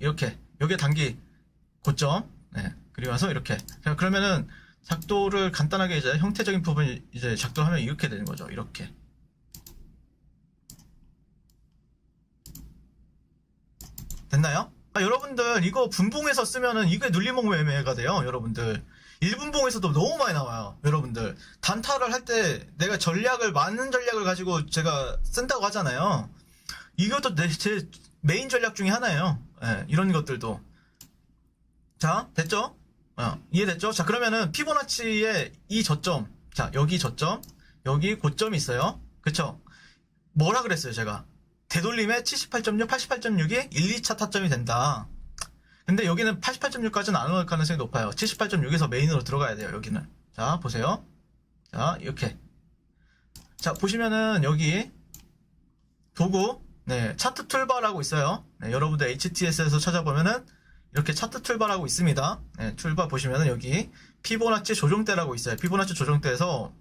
이렇게 여기에 단기 고점. 네, 그리고 와서 이렇게. 자, 그러면은 작도를 간단하게 이제 형태적인 부분 이제 작도하면 이렇게 되는 거죠. 이렇게. 됐나요? 아, 여러분들 이거 분봉에서 쓰면은 이게 눌림목 매매가 돼요 여러분들. 1분봉에서도 너무 많이 나와요 여러분들. 단타를 할 때 내가 전략을 많은 전략을 가지고 제가 쓴다고 하잖아요. 이것도 내, 제 메인 전략 중에 하나예요 예, 이런 것들도 자 됐죠? 어, 이해됐죠? 자 그러면은 피보나치의 이 저점 자 여기 저점 여기 고점이 있어요 그쵸? 뭐라 그랬어요 제가 되돌림의 78.6, 88.6이 1, 2차 타점이 된다. 근데 여기는 88.6까지는 안 올 가능성이 높아요. 78.6에서 메인으로 들어가야 돼요, 여기는. 자, 보세요. 자, 이렇게. 자, 보시면은 여기 도구, 네, 차트 툴바라고 있어요. 네, 여러분들 HTS에서 찾아보면은 이렇게 차트 툴바라고 있습니다. 네, 툴바 보시면은 여기 피보나치 조정대라고 있어요. 피보나치 조정대에서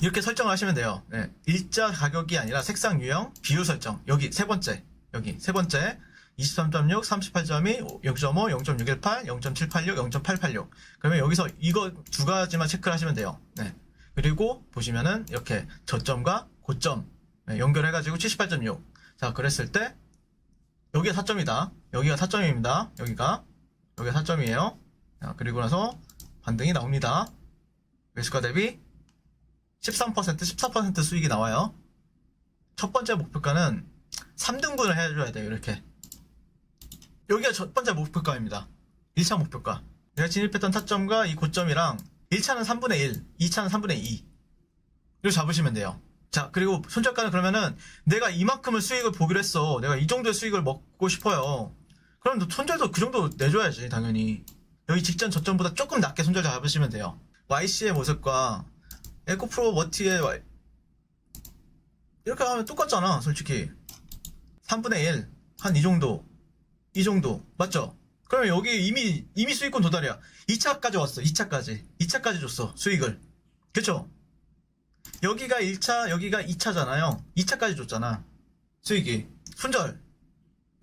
이렇게 설정을 하시면 돼요. 네, 일자 가격이 아니라 색상 유형, 비율 설정. 여기 세 번째. 여기 세 번째. 23.6, 38.2, 0.5, 0.618, 0.786, 0.886. 그러면 여기서 이거 두 가지만 체크를 하시면 돼요. 네. 그리고 보시면은 이렇게 저점과 고점 네, 연결해가지고 78.6. 자, 그랬을 때 여기가 4점이다. 여기가 4점입니다. 여기가 여기가 4점이에요. 자, 그리고 나서 반등이 나옵니다. 매수가 대비 13%, 14% 수익이 나와요. 첫 번째 목표가는 3등분을 해줘야 돼요, 이렇게. 여기가 첫 번째 목표가입니다. 1차 목표가. 내가 진입했던 타점과 이 고점이랑 1차는 3분의 1, 2차는 3분의 2. 이렇게 잡으시면 돼요. 자, 그리고 손절가는 그러면은 내가 이만큼을 수익을 보기로 했어. 내가 이 정도의 수익을 먹고 싶어요. 그럼 너 손절도 그 정도 내줘야지, 당연히. 여기 직전 저점보다 조금 낮게 손절 잡으시면 돼요. YC의 모습과 에코프로 워티의 Y 이렇게 하면 똑같잖아 솔직히 3분의 1 한 이 정도 이 정도 맞죠? 그러면 여기 이미 이미 수익권 도달이야 2차까지 왔어 2차까지 2차까지 줬어 수익을 그쵸? 여기가 1차 여기가 2차잖아요 2차까지 줬잖아 수익이 손절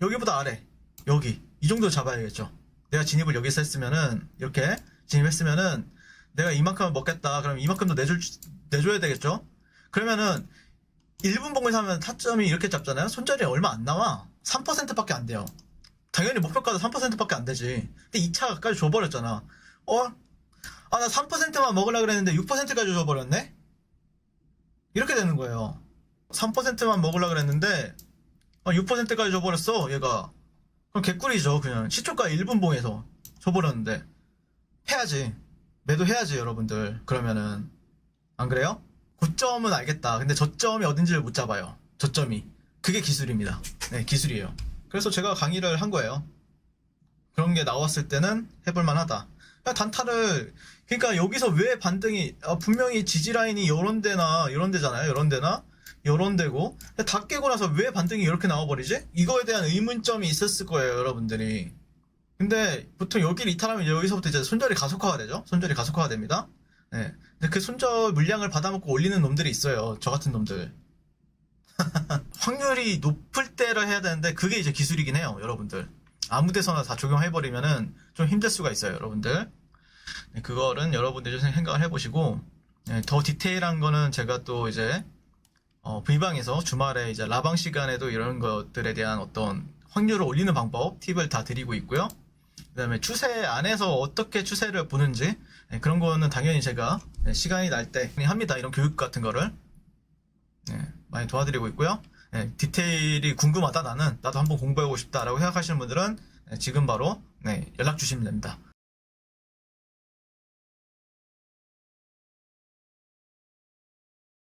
여기보다 아래 여기 이 정도 잡아야겠죠 내가 진입을 여기서 했으면은 이렇게 진입했으면은 내가 이만큼 먹겠다. 그럼 이만큼도 내줄, 내줘야 되겠죠? 그러면은 1분 봉에서 하면 타점이 이렇게 잡잖아요? 손절이 얼마 안 나와. 3%밖에 안 돼요. 당연히 목표가도 3%밖에 안 되지. 근데 2차까지 줘버렸잖아. 어? 아, 나 3%만 먹으려고 그랬는데 6%까지 줘버렸네? 이렇게 되는 거예요. 3%만 먹으려고 그랬는데, 아, 6%까지 줘버렸어, 얘가. 그럼 개꿀이죠, 그냥. 시초가 1분 봉에서 줘버렸는데. 해야지. 매도해야지 여러분들 그러면은 안 그래요? 고점은 알겠다 근데 저점이 어딘지를 못 잡아요 저점이 그게 기술입니다 네 기술이에요 그래서 제가 강의를 한 거예요 그런 게 나왔을 때는 해볼 만 하다 그냥 단타를 그러니까 여기서 왜 반등이 아, 분명히 지지 라인이 요런 데나 요런 데잖아요 요런 데나 요런 데고 다 깨고 나서 왜 반등이 이렇게 나와버리지? 이거에 대한 의문점이 있었을 거예요 여러분들이 근데 보통 여기를 이탈하면 여기서부터 이제 손절이 가속화가 되죠? 손절이 가속화가 됩니다. 네. 근데 그 손절 물량을 받아먹고 올리는 놈들이 있어요. 저 같은 놈들. 확률이 높을 때를 해야 되는데 그게 이제 기술이긴 해요. 여러분들. 아무 데서나 다 적용해버리면은 좀 힘들 수가 있어요. 여러분들. 네, 그거는 여러분들이 좀 생각을 해보시고 네, 더 디테일한 거는 제가 또 이제 어, V방에서 주말에 이제 라방 시간에도 이런 것들에 대한 어떤 확률을 올리는 방법, 팁을 다 드리고 있고요. 그 다음에 추세 안에서 어떻게 추세를 보는지 네, 그런 거는 당연히 제가 네, 시간이 날 때 합니다. 이런 교육 같은 거를 네, 많이 도와드리고 있고요. 네, 디테일이 궁금하다 나는 나도 한번 공부해보고 싶다라고 생각하시는 분들은 네, 지금 바로 네, 연락 주시면 됩니다.